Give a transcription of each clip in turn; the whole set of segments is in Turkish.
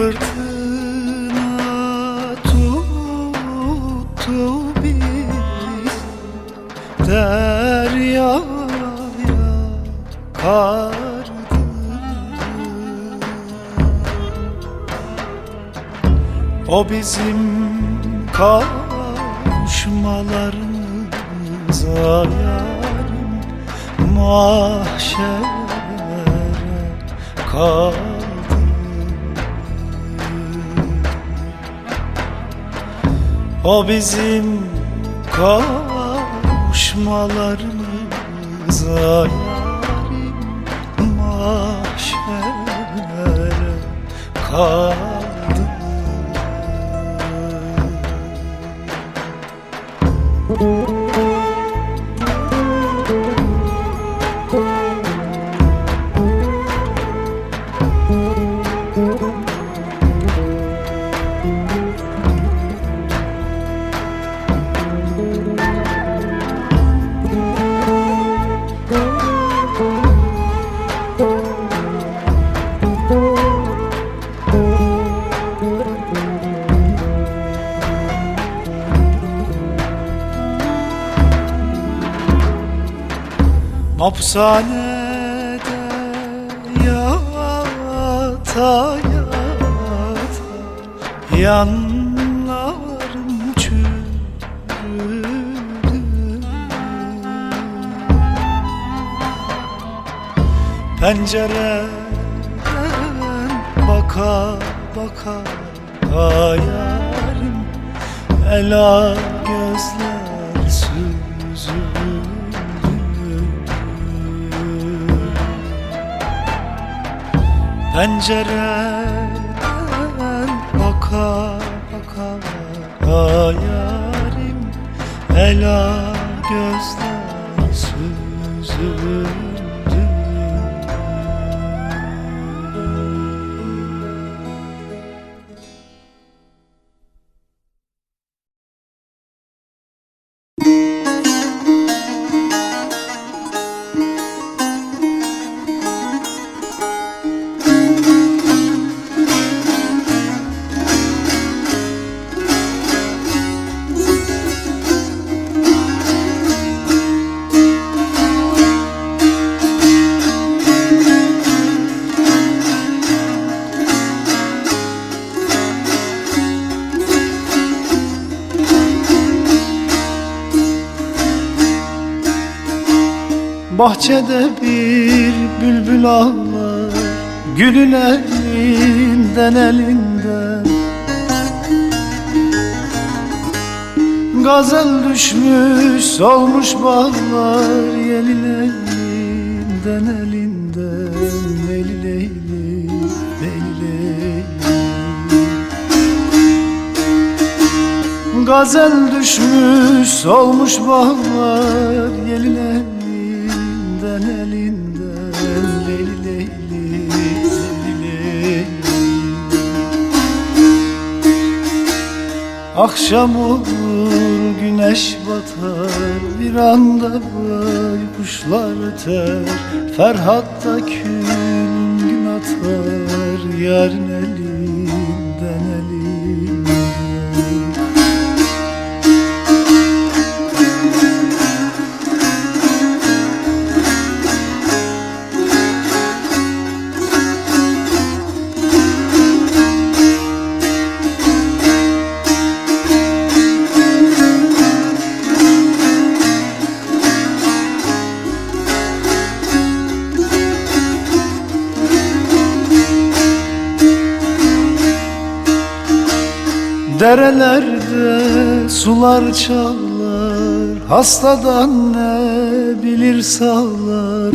fırtına tuttu bizi. Deryaya kardı O bizim kavuşmalarımıza yarim Mahşere kaldı O bizim kavuşmalarımıza yarim mahşere kaldı Hapishanede yata yata Yanlarım çürüdü. Pencereden baka baka Hayalim ela gözler Pencereden baka baka Hayalim ela gözler süzüldü Bahçede bir bülbül ağlar Gülün elinden elinden Gazel düşmüş solmuş bağlar Yelin elinden elinden Leyli leyli leyli leyli Gazel düşmüş solmuş bağlar Yelin elinden elinden Leyli leyli leyli Akşam olur güneş batar Bir anda kuşlar öter. Ferhat da külün gün atar Yarın Derelerde sular çalar Hastadan ne bilir sağlar.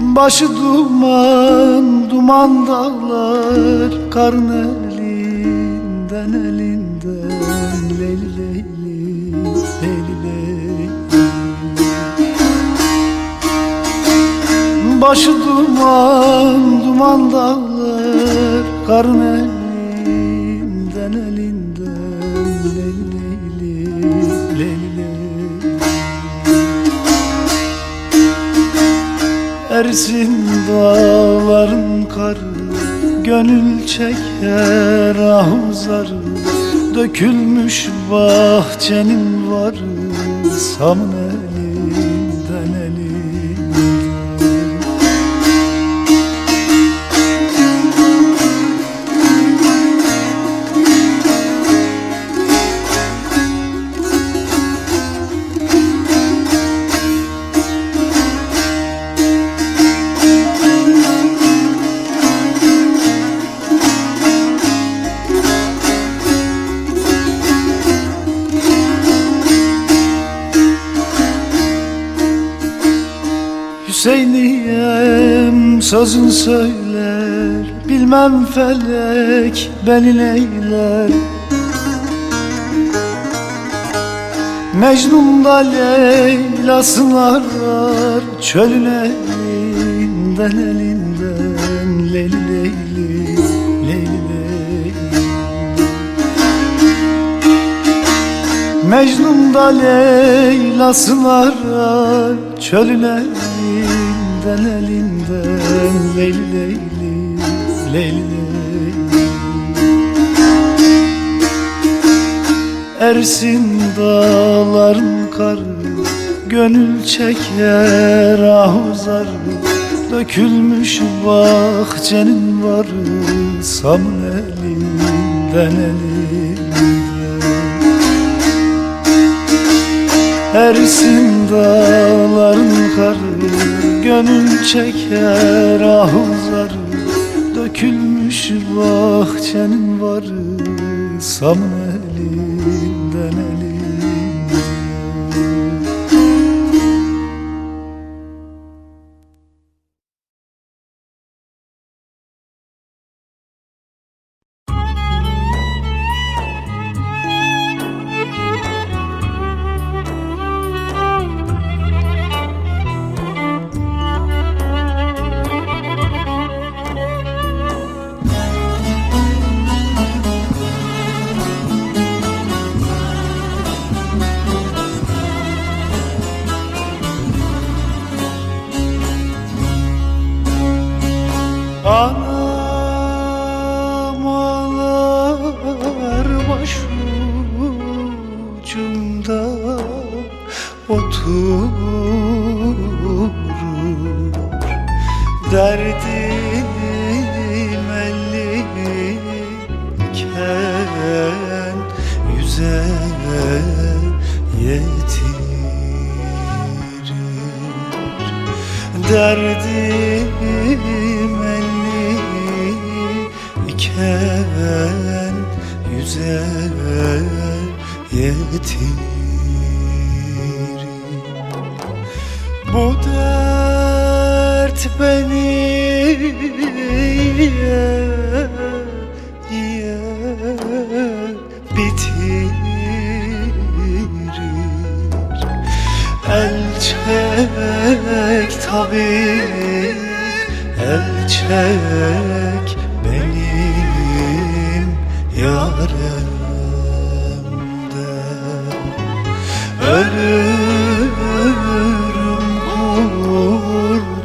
Başı duman, duman dağlar Karın elinden, elinden Leyli leyli, leyli leyli. Başı duman Duman dağlar Karın elinden elinden Leyli leyli leyli Ersin dağların karı Gönül çeker ah zarı Dökülmüş bahçenin varı Samın Sözün söyler Bilmem felek beni neyler. Mecnun da Leyla'sını arar Çölün elinden elinden Leyli leyli leyli leyli. Mecnun da Leyla'sını arar Çölün elinden elinden Leyli leyli leyli leyli Ersin dağların karı Gönül çeker ah zarı. Dökülmüş bahçenin varı Samın elinden elinden. Ersin dağların karı Gönül çeker ah zarı Dökülmüş bahçenin varı Samın elinden elinden Derdim elliyken yüze yetirir. Derdim elli iken yüze yetirir. Bu dert beni ye, ye, bitirir El çek tabi El çek benim yarimden Ölürüm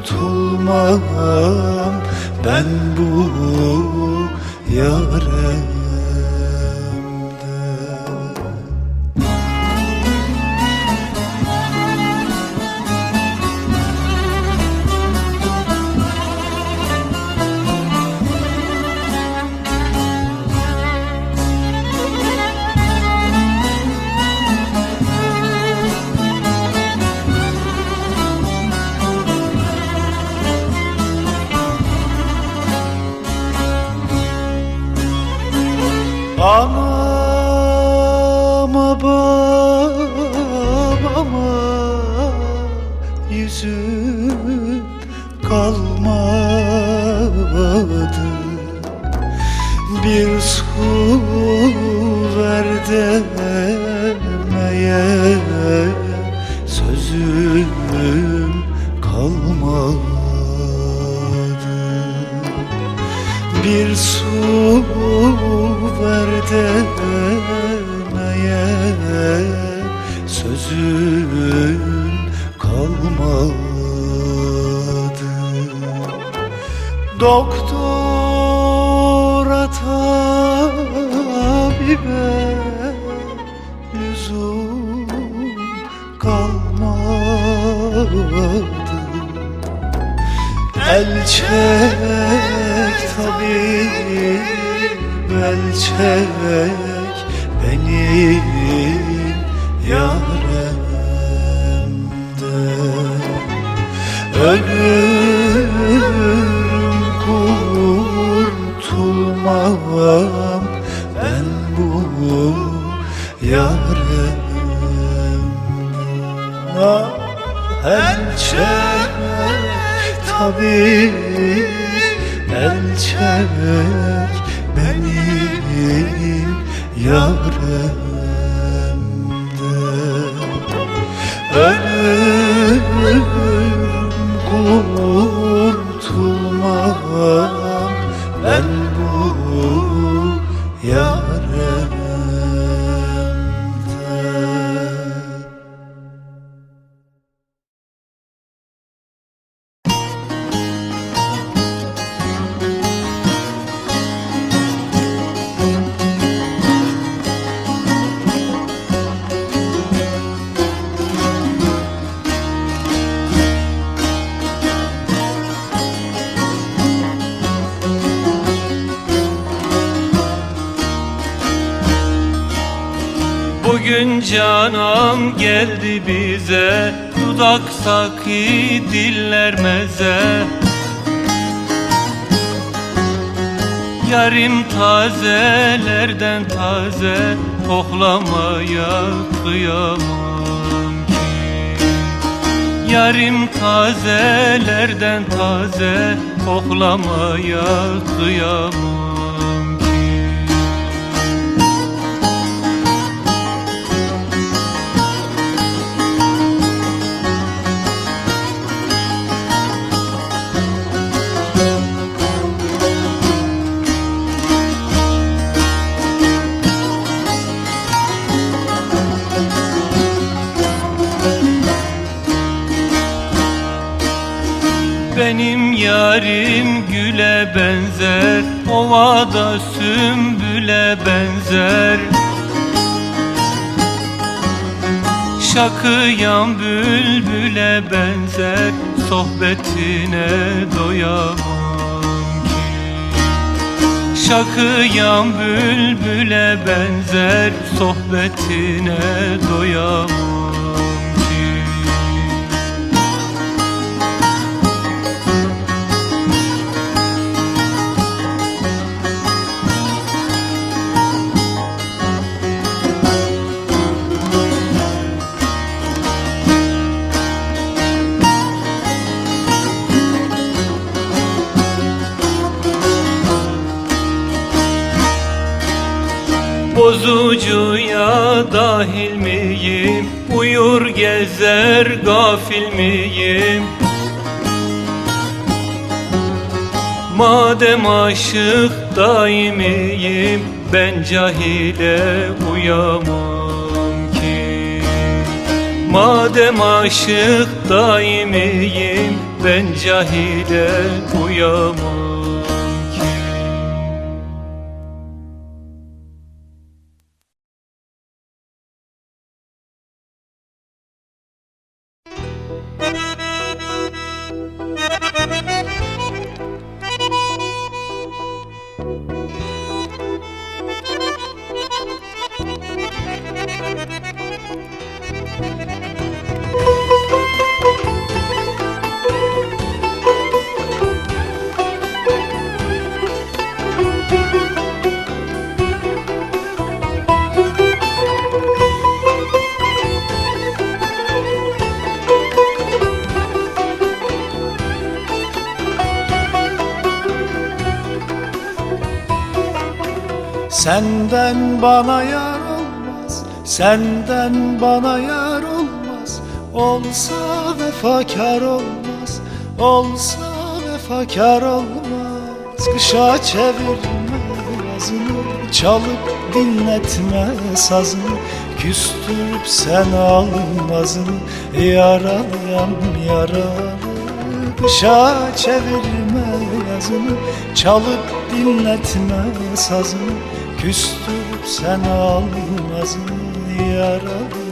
kurtulmam Ben bu yarimden Doktora tabibe lüzum kalmadı. El çek tabip el çek benim yaremde Ölürüm tabi el çek benim yaremde Bugün canım geldi bize Dudak saki diller meze. Yarim tazelerden taze Koklamaya kıyamam ki. Yarim tazelerden taze Koklamaya kıyamam yarim güle benzer Ovada sümbüle benzer. Şakıyan bülbüle benzer Sohbetine doyamam ki. Şakıyan bülbüle benzer Sohbetine doyamam Bozucuya dahil miyim? Uyur gezer gafil miyim? Madem aşık daimiyim Ben cahile uyamam ki Madem aşık daimiyim Ben cahile uyamam Senden bana yar olmaz Senden bana yar olmaz. Olsa vefakar olmaz Olsa vefakar olmaz. Kışa çevirme yazını Çalıp dinletme sazını. Küstürüp sen almazını Yaralıyam yaralı Kışa çevirme yazını Çalıp dinletme sazını Küstürüp sen Yaralıyam yaralı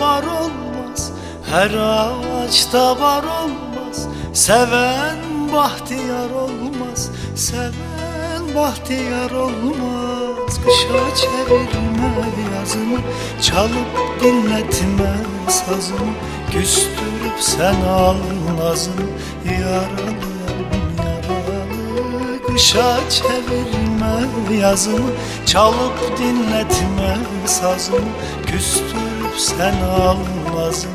var olmaz, her ağaçta var olmaz. Seven bahtiyar olmaz, seven bahtiyar olmaz. Kışa çevirme yazını, çalıp dinletme sazını. Küstürüp sen al yaralıyam yaralı. Kışa çevirme yazımı Çalıp dinletme sazımı Küstürüp sen almazım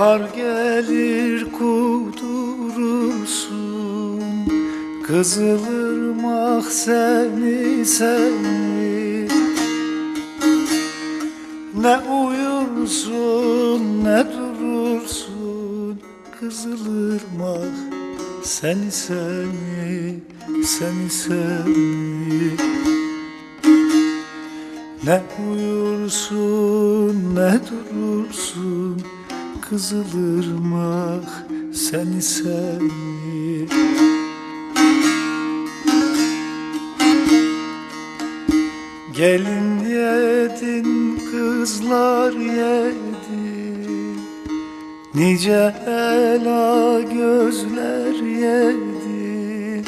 Bahar gelir kudurursun. Kızılırmak seni seni. Ne uyursun ne durursun. Kızılırmak seni seni seni seni. Ne uyursun ne durursun Kızılırmak seni seni Gelin yedin kızlar yedi. Nice ela gözler yedi.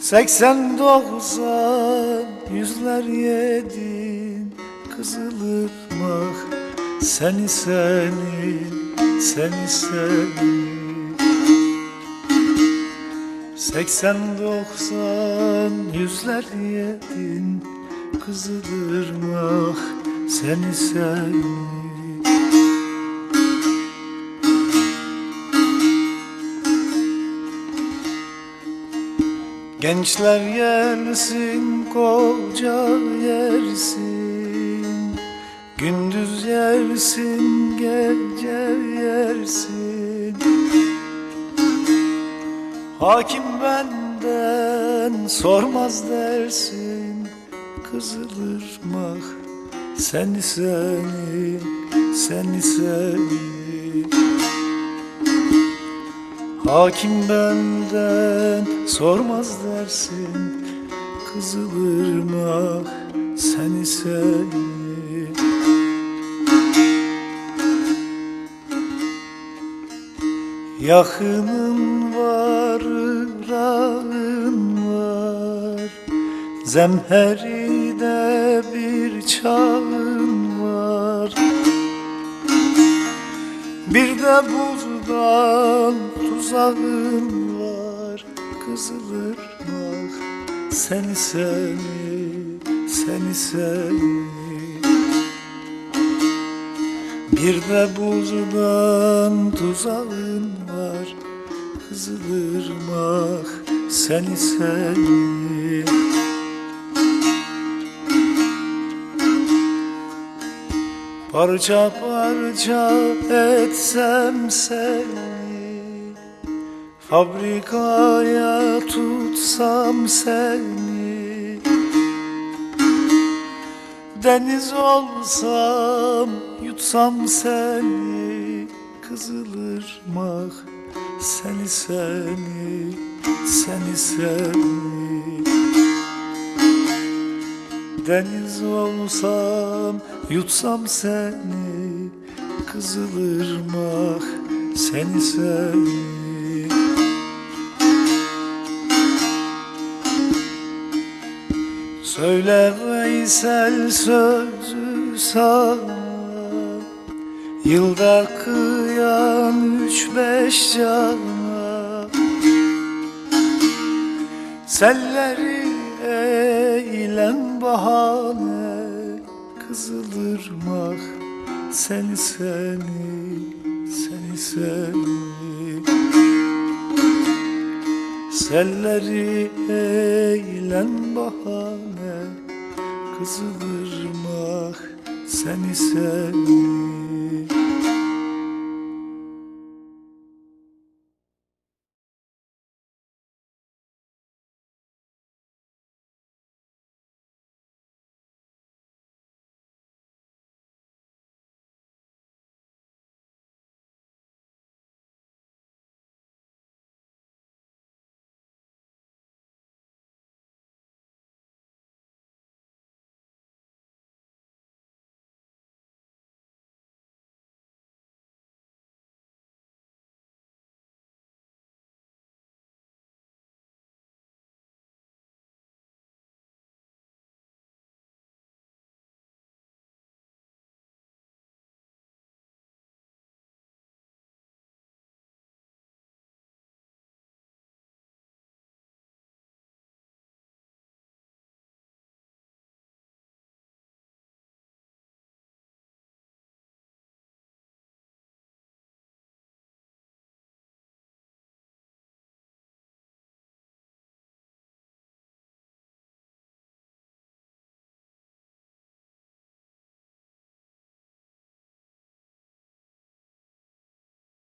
Seksen doksan yüzler yedin Kızılırmak seni seni seni seni Seksen doksan yüzler yedin Kızılırmak seni seni Gençler yersin, koca yersin Gündüz yersin, gece yersin. Hakim benden sormaz dersin. Kızılırmak seni seni, seni seni Hakim benden sormaz dersin. Kızılırmak seni seni Yakının var, ırağın var. Zemheride bir çağın var. Bir de buradan tuzağın var. Kızılırmak Seni seni, seni seni Bir de buradan tuzağın var Kızılırmak Seni seni Parça parça etsem seni Fabrikaya tutsam seni Deniz olsam yutsam seni Kızılırmak seni seni seni seni. Deniz olsam yutsam seni Kızılırmak seni seni. Söyle Veysel sözü sana. Yılda kıyan üç beş cana. Selleri eylem bahane. Kızılırmak seni seni seni seni. Selleri eylem bahane Kızılırmak seni seni